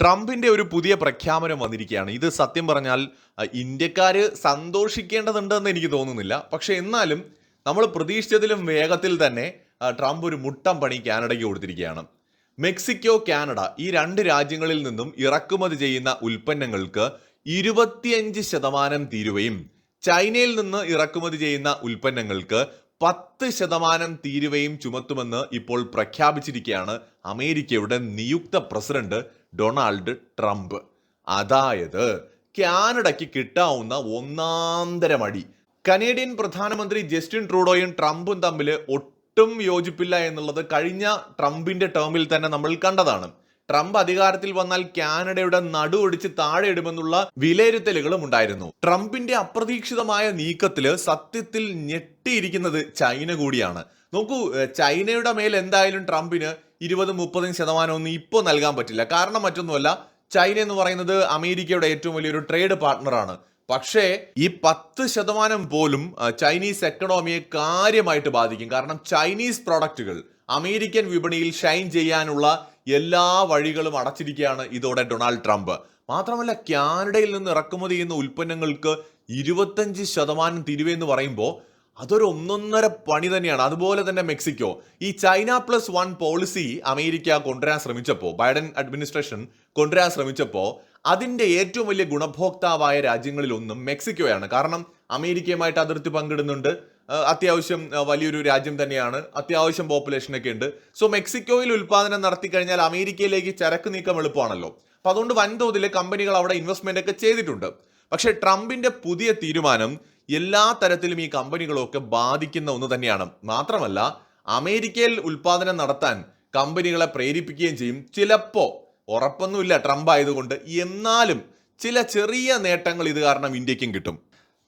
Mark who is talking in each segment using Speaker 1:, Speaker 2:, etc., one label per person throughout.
Speaker 1: ട്രംപിന്റെ ഒരു പുതിയ പ്രഖ്യാപനം വന്നിരിക്കുകയാണ്. ഇത് സത്യം പറഞ്ഞാൽ അഹ്, ഇന്ത്യക്കാര് സന്തോഷിക്കേണ്ടതുണ്ടെന്ന് എനിക്ക് തോന്നുന്നില്ല. പക്ഷെ എന്നാലും നമ്മൾ പ്രതീക്ഷിച്ചതിലും വേഗത്തിൽ തന്നെ ട്രംപ് ഒരു മുട്ടം പണി കാനഡയ്ക്ക് കൊടുത്തിരിക്കുകയാണ്. മെക്സിക്കോ കാനഡ ഈ രണ്ട് രാജ്യങ്ങളിൽ നിന്നും ഇറക്കുമതി ചെയ്യുന്ന ഉൽപ്പന്നങ്ങൾക്ക് ഇരുപത്തിയഞ്ച് ശതമാനം തീരുവയും ചൈനയിൽ നിന്ന് ഇറക്കുമതി ചെയ്യുന്ന ഉൽപ്പന്നങ്ങൾക്ക് പത്ത് ശതമാനം തീരുവയും ചുമത്തുമെന്ന് ഇപ്പോൾ പ്രഖ്യാപിച്ചിരിക്കുകയാണ് അമേരിക്കയുടെ നിയുക്ത പ്രസിഡന്റ് ഡൊണാൾഡ് ട്രംപ്. അതായത് കാനഡയ്ക്ക് കിട്ടാവുന്ന ഒന്നാന്തരം അടി. കനേഡിയൻ പ്രധാനമന്ത്രി ജസ്റ്റിൻ ട്രൂഡോയും ട്രംപും തമ്മിൽ ഒട്ടും യോജിപ്പില്ല എന്നുള്ളത് കഴിഞ്ഞ ട്രംപിന്റെ ടേമിൽ തന്നെ നമ്മൾ കണ്ടതാണ്. ട്രംപ് അധികാരത്തിൽ വന്നാൽ കാനഡയുടെ നടു ഒടിച്ച് താഴെ ഇടുമെന്നുള്ള വിലയിരുത്തലുകളും ഉണ്ടായിരുന്നു. ട്രംപിന്റെ അപ്രതീക്ഷിതമായ നീക്കത്തിൽ സത്യത്തിൽ ഞെട്ടിയിരിക്കുന്നത് ചൈന കൂടിയാണ്. നോക്കൂ ചൈനയുടെ മേൽ എന്തായാലും ട്രംപിന് ഇരുപതും മുപ്പതും ശതമാനം ഒന്നും ഇപ്പോൾ നൽകാൻ പറ്റില്ല. കാരണം മറ്റൊന്നുമല്ല ചൈന എന്ന് പറയുന്നത് അമേരിക്കയുടെ ഏറ്റവും വലിയൊരു ട്രേഡ് പാർട്ട്ണറാണ് പക്ഷേ ഈ പത്ത് ശതമാനം പോലും ചൈനീസ് എക്കണോമിയെ കാര്യമായിട്ട് ബാധിക്കും. കാരണം ചൈനീസ് പ്രോഡക്റ്റുകൾ അമേരിക്കൻ വിപണിയിൽ ഷൈൻ ചെയ്യാനുള്ള എല്ലാ വഴികളും അടച്ചിരിക്കുകയാണ് ഇതോടെ ഡൊണാൾഡ് ട്രംപ്. മാത്രമല്ല കാനഡയിൽ നിന്ന് ഇറക്കുമതി ചെയ്യുന്ന ഉൽപ്പന്നങ്ങൾക്ക് ഇരുപത്തഞ്ച് ശതമാനം തിരുവെന്ന് പറയുമ്പോൾ അതൊരു ഒന്നൊന്നര പണി തന്നെയാണ്. അതുപോലെ തന്നെ മെക്സിക്കോ. ഈ China plus one policy America കൊണ്ടുവരാൻ ശ്രമിച്ചപ്പോൾ ബൈഡൻ അഡ്മിനിസ്ട്രേഷൻ കൊണ്ടുവരാൻ ശ്രമിച്ചപ്പോൾ അതിന്റെ ഏറ്റവും വലിയ ഗുണഭോക്താവായ രാജ്യങ്ങളിലൊന്നും മെക്സിക്കോയാണ്. കാരണം അമേരിക്കയുമായിട്ട് അതിർത്തി പങ്കിടുന്നുണ്ട്. അത്യാവശ്യം വലിയൊരു രാജ്യം തന്നെയാണ്. അത്യാവശ്യം പോപ്പുലേഷനൊക്കെ ഉണ്ട്. സോ മെക്സിക്കോയിൽ ഉൽപ്പാദനം നടത്തി കഴിഞ്ഞാൽ അമേരിക്കയിലേക്ക് ചരക്ക് നീക്കം എളുപ്പമാണല്ലോ. അപ്പൊ അതുകൊണ്ട് വൻതോതിൽ കമ്പനികൾ അവിടെ ഇൻവെസ്റ്റ്മെന്റ് ഒക്കെ ചെയ്തിട്ടുണ്ട്. പക്ഷേ ട്രംപിന്റെ പുതിയ തീരുമാനം എല്ലാ തരത്തിലും ഈ കമ്പനികളൊക്കെ ബാധിക്കുന്ന ഒന്ന് തന്നെയാണ്. മാത്രമല്ല അമേരിക്കയിൽ ഉൽപാദനം നടത്താൻ കമ്പനികളെ പ്രേരിപ്പിക്കുകയും ചെയ്യും. ചിലപ്പോൾ ഉറപ്പൊന്നുമില്ല ട്രംപ് ആയതുകൊണ്ട് എന്നാലും ചില ചെറിയ നേട്ടങ്ങൾ ഇത് കാരണം ഇന്ത്യക്കും കിട്ടും.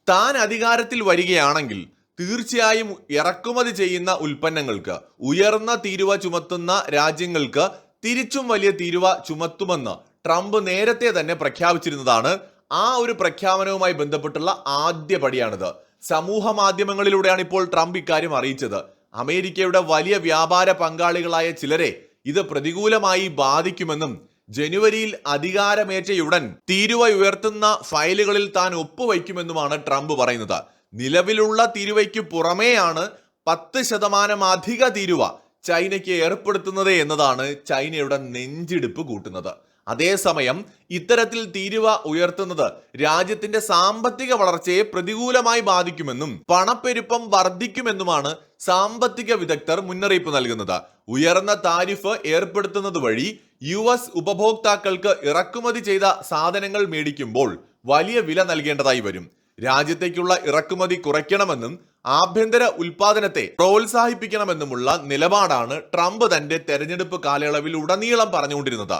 Speaker 1: താൻ അധികാരത്തിൽ വരികയാണെങ്കിൽ തീർച്ചയായും ഇറക്കുമതി ചെയ്യുന്ന ഉൽപ്പന്നങ്ങൾക്ക് ഉയർന്ന തീരുവ ചുമത്തുന്ന രാജ്യങ്ങൾക്ക് തിരിച്ചും വലിയ തീരുവ ചുമത്തുമെന്ന് ട്രംപ് നേരത്തെ തന്നെ പ്രഖ്യാപിച്ചിരുന്നതാണ് ആ ഒരു പ്രഖ്യാപനവുമായി ബന്ധപ്പെട്ടുള്ള ആദ്യ പടിയാണിത്. സമൂഹ മാധ്യമങ്ങളിലൂടെയാണ് ഇപ്പോൾ ട്രംപ് ഇക്കാര്യം അറിയിച്ചത്. അമേരിക്കയുടെ വലിയ വ്യാപാര പങ്കാളികളായ ചിലരെ ഇത് പ്രതികൂലമായി ബാധിക്കുമെന്നും ജനുവരിയിൽ അധികാരമേറ്റയുടൻ തീരുവ ഉയർത്തുന്ന ഫയലുകളിൽ താൻ ഒപ്പുവയ്ക്കുമെന്നുമാണ് ട്രംപ് പറയുന്നത്. നിലവിലുള്ള തീരുവയ്ക്ക് പുറമേയാണ് പത്ത് ശതമാനം അധിക തീരുവ ചൈനയ്ക്ക് ഏർപ്പെടുത്തുന്നത് എന്നതാണ് ചൈനയുടെ നെഞ്ചിടിപ്പ് കൂട്ടുന്നത്. അതേസമയം ഇത്തരത്തിൽ തീരുവ ഉയർത്തുന്നത് രാജ്യത്തിന്റെ സാമ്പത്തിക വളർച്ചയെ പ്രതികൂലമായി ബാധിക്കുമെന്നും പണപ്പെരുപ്പം വർദ്ധിക്കുമെന്നുമാണ് സാമ്പത്തിക വിദഗ്ധർ മുന്നറിയിപ്പ് നൽകുന്നത്. ഉയർന്ന താരിഫ് ഏർപ്പെടുത്തുന്നത് വഴി യു എസ് ഉപഭോക്താക്കൾക്ക് ഇറക്കുമതി ചെയ്ത സാധനങ്ങൾ മേടിക്കുമ്പോൾ വലിയ വില നൽകേണ്ടതായി വരും. രാജ്യത്തേക്കുള്ള ഇറക്കുമതി കുറയ്ക്കണമെന്നും ആഭ്യന്തര ഉൽപാദനത്തെ പ്രോത്സാഹിപ്പിക്കണമെന്നുമുള്ള നിലപാടാണ് ട്രംപ് തന്റെ തെരഞ്ഞെടുപ്പ് കാലയളവിൽ ഉടനീളം പറഞ്ഞുകൊണ്ടിരുന്നത്.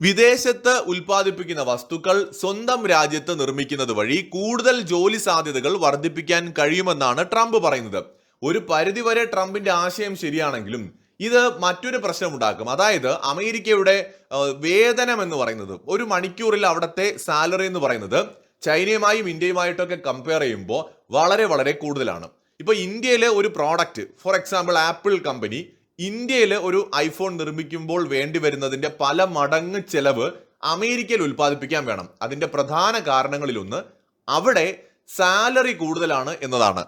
Speaker 1: വിദേശത്ത് ഉൽപ്പാദിപ്പിക്കുന്ന വസ്തുക്കൾ സ്വന്തം രാജ്യത്ത് നിർമ്മിക്കുന്നത് വഴി കൂടുതൽ ജോലി സാധ്യതകൾ വർദ്ധിപ്പിക്കാൻ കഴിയുമെന്നാണ് ട്രംപ് പറയുന്നത്. ഒരു പരിധിവരെ ട്രംപിന്റെ ആശയം ശരിയാണെങ്കിലും ഇത് മറ്റൊരു പ്രശ്നമുണ്ടാക്കും. അതായത് അമേരിക്കയുടെ വേതനം എന്ന് പറയുന്നത് ഒരു മണിക്കൂറിൽ അവിടുത്തെ സാലറി എന്ന് പറയുന്നത് ചൈനയുമായും ഇന്ത്യയുമായിട്ടൊക്കെ കമ്പയർ ചെയ്യുമ്പോൾ വളരെ വളരെ കൂടുതലാണ്. ഇപ്പൊ ഇന്ത്യയിലെ ഒരു product for example Apple company ഇന്ത്യയിൽ ഒരു ഐഫോൺ നിർമ്മിക്കുമ്പോൾ വേണ്ടി വരുന്നതിന്റെ പല മടങ്ങ് ചെലവ് അമേരിക്കയിൽ ഉൽപ്പാദിപ്പിക്കാൻ വേണം. അതിന്റെ പ്രധാന കാരണങ്ങളിലൊന്ന് അവിടെ സാലറി കൂടുതലാണ് എന്നതാണ്.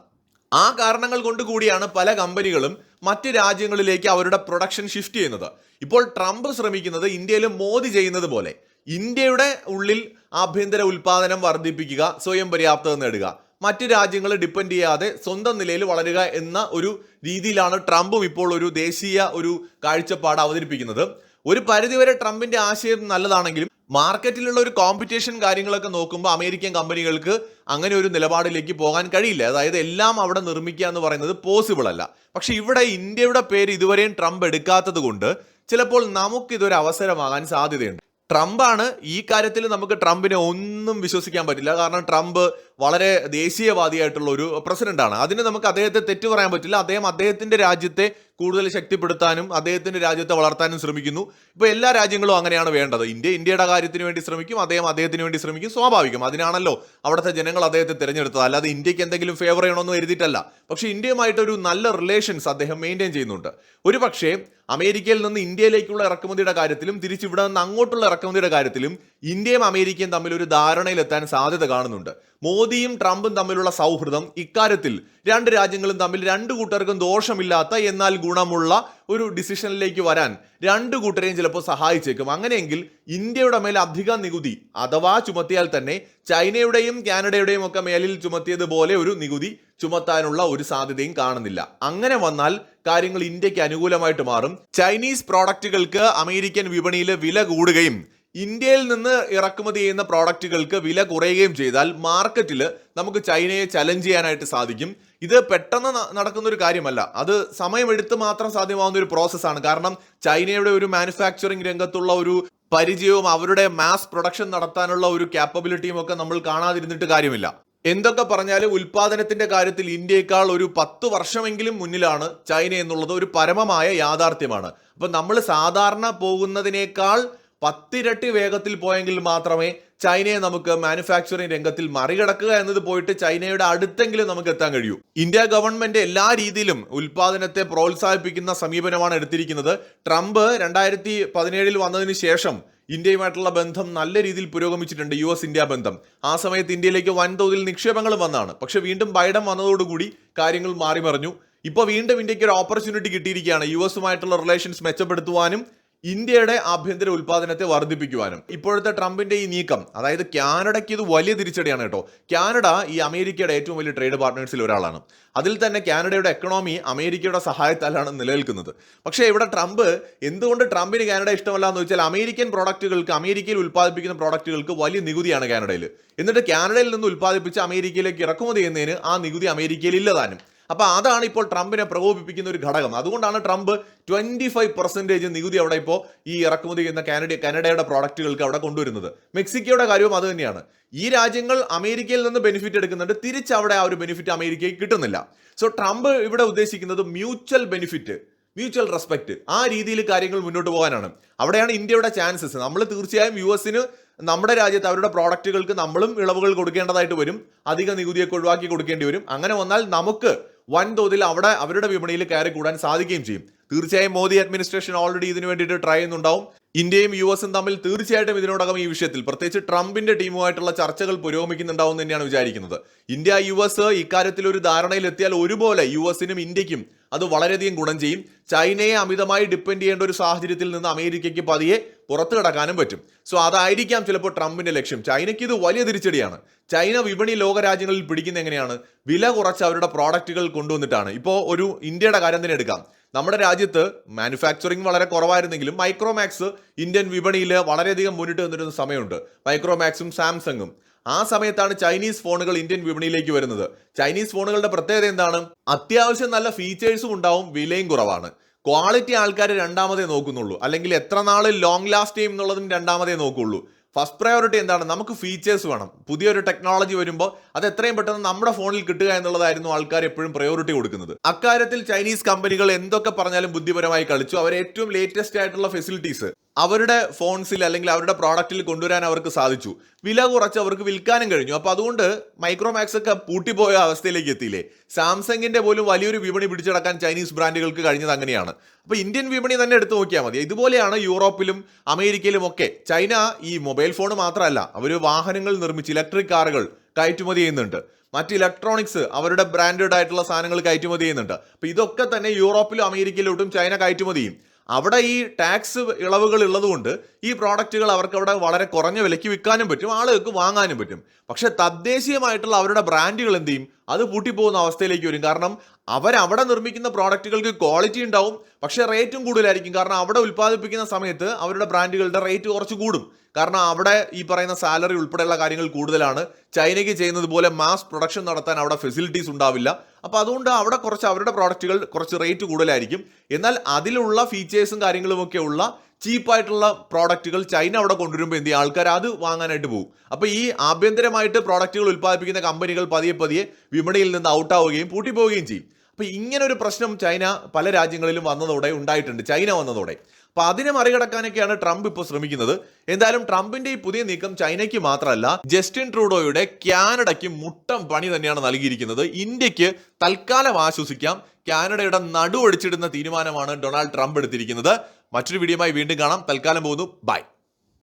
Speaker 1: ആ കാരണങ്ങൾ കൊണ്ട് കൂടിയാണ് പല കമ്പനികളും മറ്റ് രാജ്യങ്ങളിലേക്ക് അവരുടെ പ്രൊഡക്ഷൻ ഷിഫ്റ്റ് ചെയ്യുന്നത്. ഇപ്പോൾ ട്രംപ് ശ്രമിക്കുന്നത് ഇന്ത്യയിൽ മോദി ചെയ്യുന്നത് പോലെ. ഇന്ത്യയുടെ ഉള്ളിൽ ആഭ്യന്തര ഉൽപാദനം വർദ്ധിപ്പിക്കുക സ്വയം പര്യാപ്തത നേടുക. മറ്റ് രാജ്യങ്ങളെ ഡിപ്പെൻഡ് ചെയ്യാതെ സ്വന്തം നിലയിൽ വളരുക എന്ന ഒരു രീതിയിലാണ് ട്രംപും ഇപ്പോൾ ഒരു ദേശീയ ഒരു കാഴ്ചപ്പാട് അവതരിപ്പിക്കുന്നത്. ഒരു പരിധിവരെ ട്രംപിന്റെ ആശയം നല്ലതാണെങ്കിലും മാർക്കറ്റിലുള്ള ഒരു കോമ്പറ്റീഷൻ കാര്യങ്ങളൊക്കെ നോക്കുമ്പോൾ അമേരിക്കൻ കമ്പനികൾക്ക് അങ്ങനെ ഒരു നിലപാടിലേക്ക് പോകാൻ കഴിയില്ല. അതായത് എല്ലാം അവിടെ നിർമ്മിക്കുക എന്ന് പറയുന്നത് പോസിബിൾ അല്ല. പക്ഷെ ഇവിടെ ഇന്ത്യയുടെ പേര് ഇതുവരെയും ട്രംപ് എടുക്കാത്തത് കൊണ്ട് ചിലപ്പോൾ നമുക്ക് ഇതൊരു അവസരമാകാൻ സാധ്യതയുണ്ട്. ട്രംപാണ് ഈ കാര്യത്തിൽ നമുക്ക് ട്രംപിനെ ഒന്നും വിശ്വസിക്കാൻ പറ്റില്ല. കാരണം ട്രംപ് വളരെ ദേശീയവാദിയായിട്ടുള്ള ഒരു പ്രസിഡന്റാണ്. അതിന് നമുക്ക് അദ്ദേഹത്തെ തെറ്റ് പറയാൻ പറ്റില്ല. അദ്ദേഹം അദ്ദേഹത്തിന്റെ രാജ്യത്തെ കൂടുതൽ ശക്തിപ്പെടുത്താനും അദ്ദേഹത്തിന്റെ രാജ്യത്തെ വളർത്താനും ശ്രമിക്കുന്നു. ഇപ്പൊ എല്ലാ രാജ്യങ്ങളും അങ്ങനെയാണ് വേണ്ടത്. ഇന്ത്യ ഇന്ത്യയുടെ കാര്യത്തിന് വേണ്ടി ശ്രമിക്കും അദ്ദേഹം അദ്ദേഹത്തിന് വേണ്ടി ശ്രമിക്കും. സ്വാഭാവികം. അതിനാണല്ലോ അവിടുത്തെ ജനങ്ങൾ അദ്ദേഹത്തെ തിരഞ്ഞെടുത്തത്. അല്ലാതെ ഇന്ത്യയ്ക്ക് എന്തെങ്കിലും ഫേവർ ചെയ്യണമെന്ന് എഴുതിയിട്ടല്ല പക്ഷെ ഇന്ത്യയുമായിട്ടൊരു നല്ല റിലേഷൻസ് അദ്ദേഹം മെയിന്റെയിൻ ചെയ്യുന്നുണ്ട്. ഒരു പക്ഷേ അമേരിക്കയിൽ നിന്ന് ഇന്ത്യയിലേക്കുള്ള ഇറക്കുമതിയുടെ കാര്യത്തിലും തിരിച്ചിവിടെ നിന്ന് അങ്ങോട്ടുള്ള ഇറക്കുമതിയുടെ കാര്യത്തിലും ഇന്ത്യയും അമേരിക്കയും തമ്മിൽ ഒരു ധാരണയിലെത്താൻ സാധ്യത കാണുന്നുണ്ട്. മോദിയും ട്രംപും തമ്മിലുള്ള സൗഹൃദം ഇക്കാര്യത്തിൽ രണ്ട് രാജ്യങ്ങളും തമ്മിൽ രണ്ട് കൂട്ടർക്കും ദോഷമില്ലാത്ത എന്നാൽ ഗുണമുള്ള ഒരു ഡിസിഷനിലേക്ക് വരാൻ രണ്ട് കൂട്ടരെയും ചിലപ്പോൾ സഹായിച്ചേക്കും. അങ്ങനെയെങ്കിൽ ഇന്ത്യയുടെ മേൽ അധിക നികുതി അഥവാ ചുമത്തിയാൽ തന്നെ ചൈനയുടെയും കാനഡയുടെയും ഒക്കെ മേലിൽ ചുമത്തിയതുപോലെ ഒരു നികുതി ചുമത്താനുള്ള ഒരു സാധ്യതയും കാണുന്നില്ല. അങ്ങനെ വന്നാൽ കാര്യങ്ങൾ ഇന്ത്യയ്ക്ക് അനുകൂലമായിട്ട് മാറും. ചൈനീസ് പ്രോഡക്റ്റുകൾക്ക് അമേരിക്കൻ വിപണിയിൽ വില കൂടുകയും ഇന്ത്യയിൽ നിന്ന് ഇറക്കുമതി ചെയ്യുന്ന പ്രോഡക്റ്റുകൾക്ക് വില കുറയുകയും ചെയ്താൽ മാർക്കറ്റിൽ നമുക്ക് ചൈനയെ ചലഞ്ച് ചെയ്യാനായിട്ട് സാധിക്കും. ഇത് പെട്ടെന്ന് നടക്കുന്ന ഒരു കാര്യമല്ല. അത് സമയമെടുത്ത് മാത്രം സാധ്യമാവുന്ന ഒരു പ്രോസസ്സാണ് കാരണം ചൈനയുടെ ഒരു മാനുഫാക്ചറിങ് രംഗത്തുള്ള ഒരു പരിചയവും അവരുടെ മാസ് പ്രൊഡക്ഷൻ നടത്താനുള്ള ഒരു ക്യാപ്പബിലിറ്റിയും ഒക്കെ നമ്മൾ കാണാതിരുന്നിട്ട് കാര്യമില്ല. എന്തൊക്കെ പറഞ്ഞാലും ഉൽപാദനത്തിന്റെ കാര്യത്തിൽ ഇന്ത്യയേക്കാൾ ഒരു പത്ത് വർഷമെങ്കിലും മുന്നിലാണ് ചൈന എന്നുള്ളത് ഒരു പരമമായ യാഥാർത്ഥ്യമാണ്. അപ്പൊ നമ്മൾ സാധാരണ പോകുന്നതിനേക്കാൾ പത്തിരട്ടി വേഗത്തിൽ പോയെങ്കിൽ മാത്രമേ ചൈനയെ നമുക്ക് മാനുഫാക്ചറിംഗ് രംഗത്തിൽ മറികടക്കുക എന്നത് പോയിട്ട് ചൈനയുടെ അടുത്തെങ്കിലും നമുക്ക് എത്താൻ കഴിയൂ. ഇന്ത്യ ഗവൺമെന്റ് എല്ലാ രീതിയിലും ഉൽപാദനത്തെ പ്രോത്സാഹിപ്പിക്കുന്ന സമീപനമാണ് എടുത്തിരിക്കുന്നത്. ട്രംപ് രണ്ടായിരത്തി പതിനേഴിൽ വന്നതിന് ശേഷം ഇന്ത്യയുമായിട്ടുള്ള ബന്ധം നല്ല രീതിയിൽ പുരോഗമിച്ചിട്ടുണ്ട്. യു എസ് ഇന്ത്യ ബന്ധം. ആ സമയത്ത് ഇന്ത്യയിലേക്ക് വൻതോതിൽ നിക്ഷേപങ്ങൾ വന്നാണ്. പക്ഷെ വീണ്ടും ബൈഡൻ വന്നതോടുകൂടി കാര്യങ്ങൾ മാറിമറിഞ്ഞു. ഇപ്പോൾ വീണ്ടും ഇന്ത്യയ്ക്ക് ഒരു ഓപ്പർച്യൂണിറ്റി കിട്ടിയിരിക്കുകയാണ്. യു എസുമായിട്ടുള്ള റിലേഷൻസ് മെച്ചപ്പെടുത്തുവാനും ഇന്ത്യയുടെ ആഭ്യന്തര ഉൽപാദനത്തെ വർദ്ധിപ്പിക്കുവാനും ഇപ്പോഴത്തെ ട്രംപിന്റെ ഈ നീക്കം അതായത് കാനഡയ്ക്ക് ഇത് വലിയ തിരിച്ചടിയാണ് കേട്ടോ. കാനഡ ഈ അമേരിക്കയുടെ ഏറ്റവും വലിയ ട്രേഡ് പാർട്ട്നേഴ്സിൽ ഒരാളാണ്. അതിൽ തന്നെ കാനഡയുടെ എക്കണോമി അമേരിക്കയുടെ സഹായത്താലാണ് നിലനിൽക്കുന്നത്. പക്ഷേ ഇവിടെ ട്രംപ് എന്തുകൊണ്ട് ട്രംപിന് കാനഡ ഇഷ്ടമല്ല എന്ന് വെച്ചാൽ അമേരിക്കൻ പ്രോഡക്റ്റുകൾക്ക് അമേരിക്കയിൽ ഉൽപ്പാദിപ്പിക്കുന്ന പ്രോഡക്റ്റുകൾക്ക് വലിയ നികുതിയാണ് കാനഡയിൽ. എന്നിട്ട് കാനഡയിൽ നിന്ന് ഉൽപ്പാദിപ്പിച്ച് അമേരിക്കയിലേക്ക് ഇറക്കുമതി ചെയ്യുന്നതിന് ആ നികുതി അമേരിക്കയിൽ ഇല്ലതാനും അപ്പൊ അതാണ് ഇപ്പോൾ ട്രംപിനെ പ്രകോപിപ്പിക്കുന്ന ഒരു ഘടകം. അതുകൊണ്ടാണ് ട്രംപ് ട്വന്റി ഫൈവ് പെർസെന്റേജ് നികുതി അവിടെ ഇപ്പോൾ ഈ ഇറക്കുമതി ചെയ്യുന്ന കാനഡ കാനഡയുടെ പ്രോഡക്റ്റുകൾക്ക് അവിടെ കൊണ്ടുവരുന്നത്. മെക്സിക്കോയുടെ കാര്യവും അത് തന്നെയാണ്. ഈ രാജ്യങ്ങൾ അമേരിക്കയിൽ നിന്ന് ബെനിഫിറ്റ് എടുക്കുന്നുണ്ട്. തിരിച്ച് അവിടെ ആ ഒരു ബെനിഫിറ്റ് അമേരിക്കയ്ക്ക് കിട്ടുന്നില്ല. സോ ട്രംപ് ഇവിടെ ഉദ്ദേശിക്കുന്നത് മ്യൂച്വൽ ബെനിഫിറ്റ് മ്യൂച്വൽ റെസ്പെക്ട് ആ രീതിയിൽ കാര്യങ്ങൾ മുന്നോട്ട് പോകാനാണ്. അവിടെയാണ് ഇന്ത്യയുടെ ചാൻസസ് നമ്മൾ തീർച്ചയായും യു എസിന് നമ്മുടെ രാജ്യത്ത് അവരുടെ പ്രോഡക്റ്റുകൾക്ക് നമ്മളും ഇളവുകൾ കൊടുക്കേണ്ടതായിട്ട് വരും. അധിക നികുതിയൊക്കെ ഒഴിവാക്കി കൊടുക്കേണ്ടി വരും. അങ്ങനെ വന്നാൽ നമുക്ക് വൻതോതിൽ അവിടെ അവരുടെ വിപണിയിൽ കയറി കൂടാൻ സാധിക്കുകയും ചെയ്യും. തീർച്ചയായും മോദി അഡ്മിനിസ്ട്രേഷൻ ഓൾറെഡി ഇതിനു വേണ്ടിയിട്ട് ട്രൈ ചെയ്യുന്നുണ്ടാവും. ഇന്ത്യയും യു എസും തമ്മിൽ തീർച്ചയായിട്ടും ഇതിനോടകം ഈ വിഷയത്തിൽ പ്രത്യേകിച്ച് ട്രംപിന്റെ ടീമുമായിട്ടുള്ള ചർച്ചകൾ പുരോഗമിക്കുന്നുണ്ടാവും തന്നെയാണ് വിചാരിക്കുന്നത്. ഇന്ത്യ യു എസ് ഇക്കാര്യത്തിൽ ഒരു ധാരണയിലെത്തിയാൽ ഒരുപോലെ യു എസിനും ഇന്ത്യക്കും അത് വളരെയധികം ഗുണം ചെയ്യും. ചൈനയെ അമിതമായി ഡിപ്പെൻഡ് ചെയ്യേണ്ട ഒരു സാഹചര്യത്തിൽ നിന്ന് അമേരിക്കയ്ക്ക് പതിയെ പുറത്തു കടക്കാനും പറ്റും. സോ അതായിരിക്കാം ചിലപ്പോൾ ട്രംപിന്റെ ലക്ഷ്യം. ചൈനയ്ക്ക് ഇത് വലിയ തിരിച്ചടിയാണ്. ചൈന വിപണി ലോകരാജ്യങ്ങളിൽ പിടിക്കുന്ന എങ്ങനെയാണ്? വില കുറച്ച് അവരുടെ പ്രോഡക്റ്റുകൾ കൊണ്ടുവന്നിട്ടാണ്. ഇപ്പോൾ ഒരു ഇന്ത്യയുടെ കാര്യം തന്നെ എടുക്കാം. നമ്മുടെ രാജ്യത്ത് മാനുഫാക്ചറിങ് വളരെ കുറവായിരുന്നെങ്കിലും മൈക്രോമാക്സ് ഇന്ത്യൻ വിപണിയിൽ വളരെയധികം മുന്നിട്ട് നിന്നിരുന്ന സമയമുണ്ട്. മൈക്രോമാക്സും സാംസങ്ങും ആ സമയത്താണ് ചൈനീസ് ഫോണുകൾ ഇന്ത്യൻ വിപണിയിലേക്ക് വരുന്നത്. ചൈനീസ് ഫോണുകളുടെ പ്രത്യേകത എന്താണ്? അത്യാവശ്യം നല്ല ഫീച്ചേഴ്സും ഉണ്ടാവും വിലയും കുറവാണ്. ക്വാളിറ്റി ആൾക്കാർ രണ്ടാമതേ നോക്കുന്നുള്ളൂ. അല്ലെങ്കിൽ എത്ര നാൾ ലോങ് ലാസ്റ്റ് ചെയ്യും എന്നുള്ളതും രണ്ടാമതേ നോക്കുള്ളൂ. ഫസ്റ്റ് പ്രയോറിറ്റി എന്താണ്? നമുക്ക് ഫീച്ചേഴ്സ് വേണം. പുതിയൊരു ടെക്നോളജി വരുമ്പോൾ അത് എത്രയും പെട്ടെന്ന് നമ്മുടെ ഫോണിൽ കിട്ടുക എന്നുള്ളതായിരുന്നു ആൾക്കാർ എപ്പോഴും പ്രയോറിറ്റി കൊടുക്കുന്നത്. അക്കാര്യത്തിൽ ചൈനീസ് കമ്പനികൾ എന്തൊക്കെ പറഞ്ഞാലും ബുദ്ധിപരമായി കളിച്ചു. അവർ ഏറ്റവും ലേറ്റസ്റ്റ് ആയിട്ടുള്ള ഫെസിലിറ്റീസ് അവരുടെ ഫോൺസിൽ അല്ലെങ്കിൽ അവരുടെ പ്രോഡക്റ്റിൽ കൊണ്ടുവരാൻ അവർക്ക് സാധിച്ചു. വില കുറച്ച് അവർക്ക് വിൽക്കാനും കഴിഞ്ഞു. അപ്പോൾ അതുകൊണ്ട് മൈക്രോമാക്സ് ഒക്കെ പൂട്ടിപ്പോയ അവസ്ഥയിലേക്ക് എത്തിയില്ലേ? സാംസങ്ങിന്റെ പോലും വലിയൊരു വിപണി പിടിച്ചടക്കാൻ ചൈനീസ് ബ്രാൻഡുകൾക്ക് കഴിഞ്ഞത് അങ്ങനെയാണ്. അപ്പോൾ ഇന്ത്യൻ വിപണി തന്നെ എടുത്തു നോക്കിയാൽ മതി. ഇതുപോലെയാണ് യൂറോപ്പിലും അമേരിക്കയിലും ഒക്കെ. ചൈന ഈ മൊബൈൽ ഫോൺ മാത്രമല്ല അവർ വാഹനങ്ങൾ നിർമ്മിച്ച് ഇലക്ട്രിക് കാറുകൾ കയറ്റുമതി ചെയ്യുന്നുണ്ട്. മറ്റ് ഇലക്ട്രോണിക്സ് അവരുടെ ബ്രാൻഡഡ് ആയിട്ടുള്ള സാധനങ്ങൾ കയറ്റുമതി ചെയ്യുന്നുണ്ട്. അപ്പോൾ ഇതൊക്കെ തന്നെ യൂറോപ്പിലും അമേരിക്കയിലോട്ടും ചൈന കയറ്റുമതി ചെയ്യും. അവിടെ ഈ ടാക്സ് ഇളവുകൾ ഉള്ളതുകൊണ്ട് ഈ പ്രോഡക്റ്റുകൾ അവർക്ക് അവിടെ വളരെ കുറഞ്ഞ വിലയ്ക്ക് വിൽക്കാനും പറ്റും ആളുകൾക്ക് വാങ്ങാനും പറ്റും. പക്ഷെ തദ്ദേശീയമായിട്ടുള്ള അവരുടെ ബ്രാൻഡുകൾ എന്ത് ചെയ്യും? അത് പൂട്ടിപ്പോകുന്ന അവസ്ഥയിലേക്ക് വരും. കാരണം അവരവിടെ നിർമ്മിക്കുന്ന പ്രോഡക്റ്റുകൾക്ക് ക്വാളിറ്റി ഉണ്ടാവും പക്ഷേ റേറ്റും കൂടുതലായിരിക്കും. കാരണം അവിടെ ഉൽപ്പാദിപ്പിക്കുന്ന സമയത്ത് അവരുടെ ബ്രാൻഡുകളുടെ റേറ്റ് കുറച്ച് കൂടും. കാരണം അവിടെ ഈ പറയുന്ന സാലറി ഉൾപ്പെടെയുള്ള കാര്യങ്ങൾ കൂടുതലാണ്. ചൈനയ്ക്ക് ചെയ്യുന്നത് പോലെ മാസ് പ്രൊഡക്ഷൻ നടത്താൻ അവിടെ ഫെസിലിറ്റീസ് ഉണ്ടാവില്ല. അപ്പോൾ അതുകൊണ്ട് അവിടെ കുറച്ച് അവരുടെ പ്രോഡക്റ്റുകൾ കുറച്ച് റേറ്റ് കൂടുതലായിരിക്കും. എന്നാൽ അതിലുള്ള ഫീച്ചേഴ്സും കാര്യങ്ങളും ഒക്കെ ഉള്ള ചീപ്പായിട്ടുള്ള പ്രോഡക്റ്റുകൾ ചൈന അവിടെ കൊണ്ടുവരുമ്പോൾ എന്ത് ചെയ്യും? ആൾക്കാർ അത് വാങ്ങാനായിട്ട് പോകും അപ്പോൾ ഈ ആഭ്യന്തരമായിട്ട് പ്രോഡക്റ്റുകൾ ഉൽപ്പാദിപ്പിക്കുന്ന കമ്പനികൾ പതിയെ പതിയെ വിപണിയിൽ നിന്ന് ഔട്ടാവുകയും പൂട്ടിപ്പോവുകയും ചെയ്യും. അപ്പോൾ ഇങ്ങനെ ഒരു പ്രശ്നം ചൈന പല രാജ്യങ്ങളിലും വന്നതോടെ ഉണ്ടായിട്ടുണ്ട്. ചൈന വന്നതോടെ. അപ്പോൾ അതിനെ മറികടക്കാനൊക്കെയാണ് ട്രംപ് ഇപ്പോൾ ശ്രമിക്കുന്നത്. എന്തായാലും ട്രംപിന്റെ ഈ പുതിയ നീക്കം ചൈനയ്ക്ക് മാത്രമല്ല ജസ്റ്റിൻ ട്രൂഡോയുടെ കാനഡയ്ക്ക് മുട്ടം പണി തന്നെയാണ് നൽകിയിരിക്കുന്നത്. ഇന്ത്യയ്ക്ക് തൽക്കാലം ആശ്വസിക്കാം. കാനഡയുടെ നടുവടിച്ചിടുന്ന തീരുമാനമാണ് ഡൊണാൾഡ് ട്രംപ് എടുത്തിരിക്കുന്നത്. മറ്റൊരു വീഡിയോയുമായി വീണ്ടും കാണാം. തൽക്കാലം പോകുന്നു. ബൈ